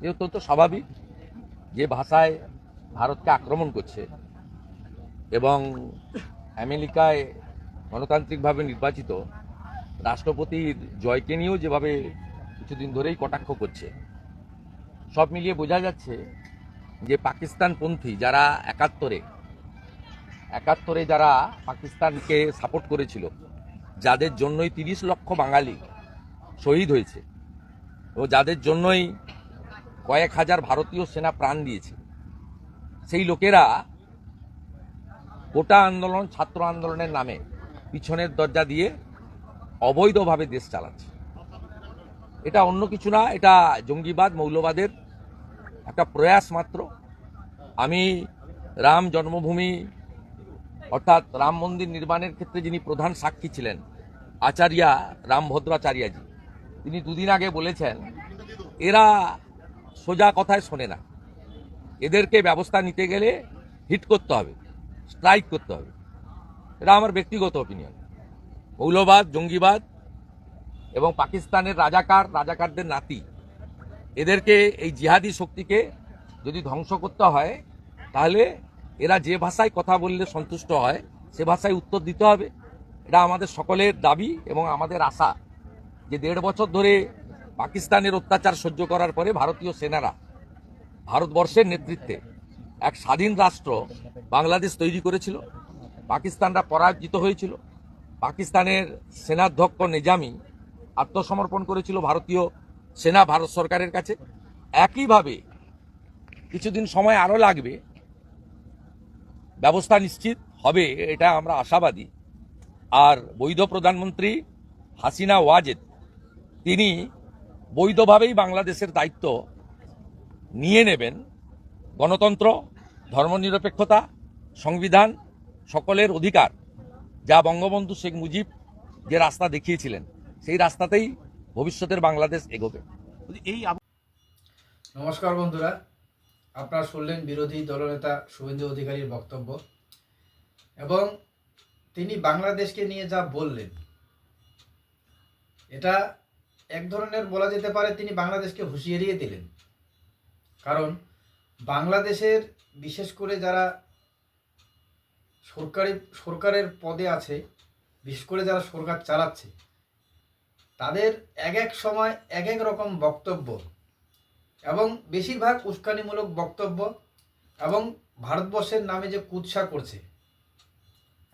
এ অত্যন্ত স্বাভাবিক যে ভাষায় ভারতকে আক্রমণ করছে এবং আমেরিকায় গণতান্ত্রিকভাবে নির্বাচিত রাষ্ট্রপতির জয়কে নিয়েও যেভাবে কিছুদিন ধরেই কটাক্ষ করছে, সব মিলিয়ে বোঝা যাচ্ছে যে পাকিস্তানপন্থী যারা একাত্তরে একাত্তরে যারা পাকিস্তানকে সাপোর্ট করেছিল, যাদের জন্যই তিরিশ লক্ষ বাঙালি শহীদ হয়েছে ও যাদের জন্যই কয়েক হাজার ভারতীয় সেনা প্রাণ দিয়েছে। সেই লোকেরা কোটা আন্দোলন, ছাত্র আন্দোলনের নামে পিছনের দরজা দিয়ে অবৈধভাবে দেশ চালাচ্ছে। এটা অন্য কিছু না, এটা জঙ্গিবাদ, মৌলবাদের একটা প্রয়াস মাত্র। আমি রাম জন্মভূমি, অর্থাৎ রাম মন্দির নির্মাণের ক্ষেত্রে যিনি প্রধান সাক্ষী ছিলেন, আচার্যা রামভদ্রাচার্যাজি, তিনি দুদিন আগে বলেছেন, এরা সোজা কথায় শোনে না। এদেরকে ব্যবস্থা নিতে গেলে হিট করতে হবে স্ট্রাইক করতে হবে। এটা আমার ব্যক্তিগত অপিনিয়ন মৌলবাদ, জঙ্গিবাদ এবং পাকিস্তানের রাজাকার, রাজাকারদের নাতি, এদেরকে এই জিহাদি শক্তিকে যদি ধ্বংস করতে হয়, তাহলে এরা যে ভাষায় কথা বললে সন্তুষ্ট হয়, সে ভাষায় উত্তর দিতে হবে। এটা আমাদের সকলের দাবি এবং আমাদের আশা যে দেড় বছর ধরে পাকিস্তানের অত্যাচার সহ্য করার পরে ভারতীয় সেনারা ভারতবর্ষের নেতৃত্বে এক স্বাধীন রাষ্ট্র বাংলাদেশ তৈরি করেছিল। পাকিস্তানরা পরাজিত হয়েছিল। পাকিস্তানের সেনাধ্যক্ষ নিজামি আত্মসমর্পণ করেছিল ভারতীয় সেনা ভারত সরকারের কাছে। একইভাবে কিছুদিন সময় আরও লাগবে। ব্যবস্থা নিশ্চিত হবে, এটা আমরা আশাবাদী। আর বৈধ প্রধানমন্ত্রী হাসিনা ওয়াজেদ, তিনি বৈধভাবেই বাংলাদেশের দায়িত্ব নিয়ে নেবেন গণতন্ত্র ধর্মনিরপেক্ষতা সংবিধান সকলের অধিকার যা বঙ্গবন্ধু শেখ মুজিব যে রাস্তা দেখিয়েছিলেন সেই রাস্তাতেই ভবিষ্যতের বাংলাদেশ এগোবে। এই নমস্কার বন্ধুরা আপনারা শুনলেন বিরোধী দলনেতা শুভেন্দু অধিকারীর বক্তব্য। এবং তিনি বাংলাদেশকে নিয়ে যা বললেন এটা এক ধরনের বলা যেতে পারে তিনি বাংলাদেশকে হুঁশিয়ারিয়ে দিলেন। কারণ বাংলাদেশের, বিশেষ করে যারা সরকারি, সরকারের পদে আছে, বিশেষ করে যারা সরকার চালাচ্ছে, তাদের এক এক সময় এক এক রকম বক্তব্য এবং বেশিরভাগ উস্কানিমূলক বক্তব্য এবং ভারতবর্ষের নামে যে কুৎসা করছে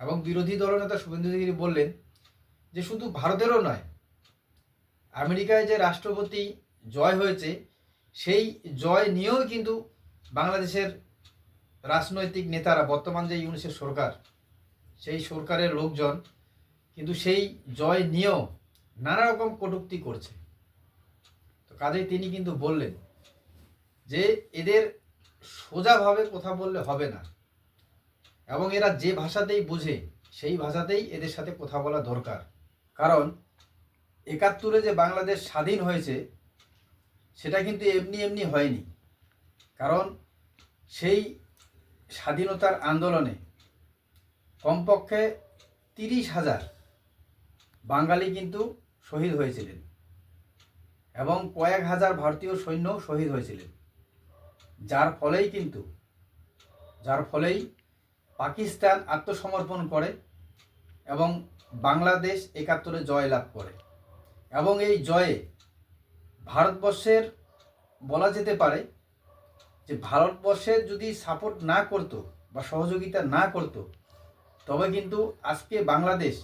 এবং বিরোধী দলনেতা শুভেন্দু বললেন যে শুধু ভারতেরও নয় আমেরিকায় যে রাষ্ট্রপতি জয় হয়েছে, সেই জয় নিয়েও কিন্তু বাংলাদেশের রাজনৈতিক নেতারা, বর্তমান যে ইউনিসের সরকার, সেই সরকারের লোকজন কিন্তু সেই জয় নিয়েও নানা রকম কটূক্তি করছে। তো কাজেই তিনি কিন্তু বললেন যে এদের সোজাভাবে কথা বললে হবে না এবং এরা যে ভাষাতেই বুঝে, সেই ভাষাতেই এদের সাথে কথা বলা দরকার। কারণ একাত্তরে যে বাংলাদেশ স্বাধীন হয়েছে, সেটা কিন্তু এমনি এমনি হয়নি। কারণ সেই স্বাধীনতার আন্দোলনে কমপক্ষে তিরিশ হাজার বাঙালি কিন্তু শহীদ হয়েছিলেন এবং কয়েক হাজার ভারতীয় সৈন্য শহীদ হয়েছিলেন। যার ফলেই কিন্তু, যার ফলেই পাকিস্তান আত্মসমর্পণ করে এবং বাংলাদেশ একাত্তরে জয় লাভ করে। এবং এই জয়ে ভারতবর্ষের, বলা যেতে পারে যে ভারতবর্ষের যদি সাপোর্ট না করতো বা সহযোগিতা না করতো, তবে কিন্তু আজকে বাংলাদেশ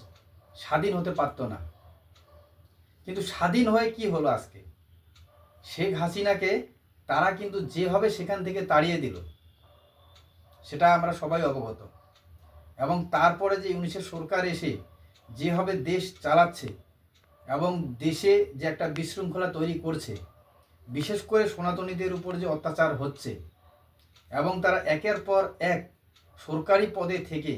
স্বাধীন হতে পারতো না। কিন্তু স্বাধীন হয়ে কি হলো আজকে? শেখ হাসিনাকে তারা কিন্তু যেভাবে সেখান থেকে তাড়িয়ে দিল, সেটা আমরা সবাই অবগত। এবং তারপরে যে উনিশের সরকার এসে যেভাবে দেশ চালাচ্ছে এবং দেশে যে একটা বিশৃঙ্খলা তৈরি করছে, বিশেষ করে সনাতনীদের উপর যে অত্যাচার হচ্ছে এবং তারা একের পর এক সরকারি পদে থেকে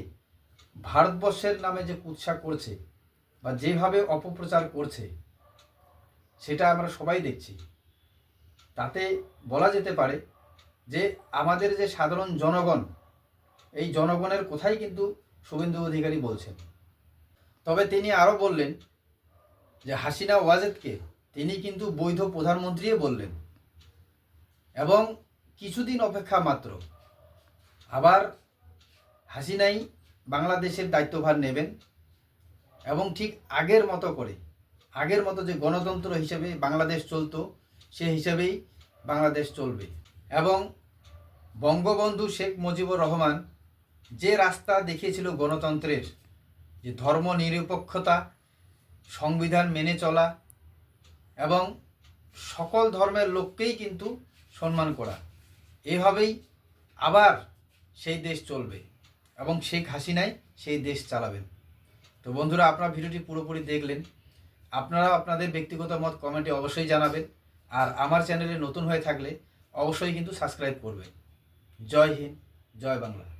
ভারতবর্ষের নামে যে কুৎসা করছে বা যেভাবে অপপ্রচার করছে, সেটা আমরা সবাই দেখছি। তাতে বলা যেতে পারে যে আমাদের যে সাধারণ জনগণ, এই জনগণের কথাই কিন্তু শুভেন্দু অধিকারী বলছেন। তবে তিনি আরও বললেন যে হাসিনা ওয়াজেদকে তিনি কিন্তু বৈধ প্রধানমন্ত্রীও বললেন। এবং কিছুদিন অপেক্ষা মাত্র আবার হাসিনাই বাংলাদেশের দায়িত্বভার নেবেন এবং ঠিক আগের মতো করে, আগের মতো যে গণতন্ত্র হিসেবে বাংলাদেশ চলতো, সে হিসেবেই বাংলাদেশ চলবে। এবং বঙ্গবন্ধু শেখ মুজিবুর রহমান যে রাস্তা দেখিয়েছিল গণতন্ত্রের, যে ধর্ম নিরপেক্ষতা সংবিধান মেনে চলা এবং সকল ধর্মের লোককেই কিন্তু সম্মান করা। এভাবেই আবার সেই দেশ চলবে এবং শেখ হাসিনাই সেই দেশ চালাবেন। তো বন্ধুরা, আপনারা ভিডিওটি পুরোপুরি দেখলেন। আপনারা আপনাদের ব্যক্তিগত মত কমেন্টে অবশ্যই জানাবেন। আর আমার চ্যানেলে নতুন হয়ে থাকলে অবশ্যই কিন্তু সাবস্ক্রাইব করবেন। জয় হিন্দ, জয় বাংলা।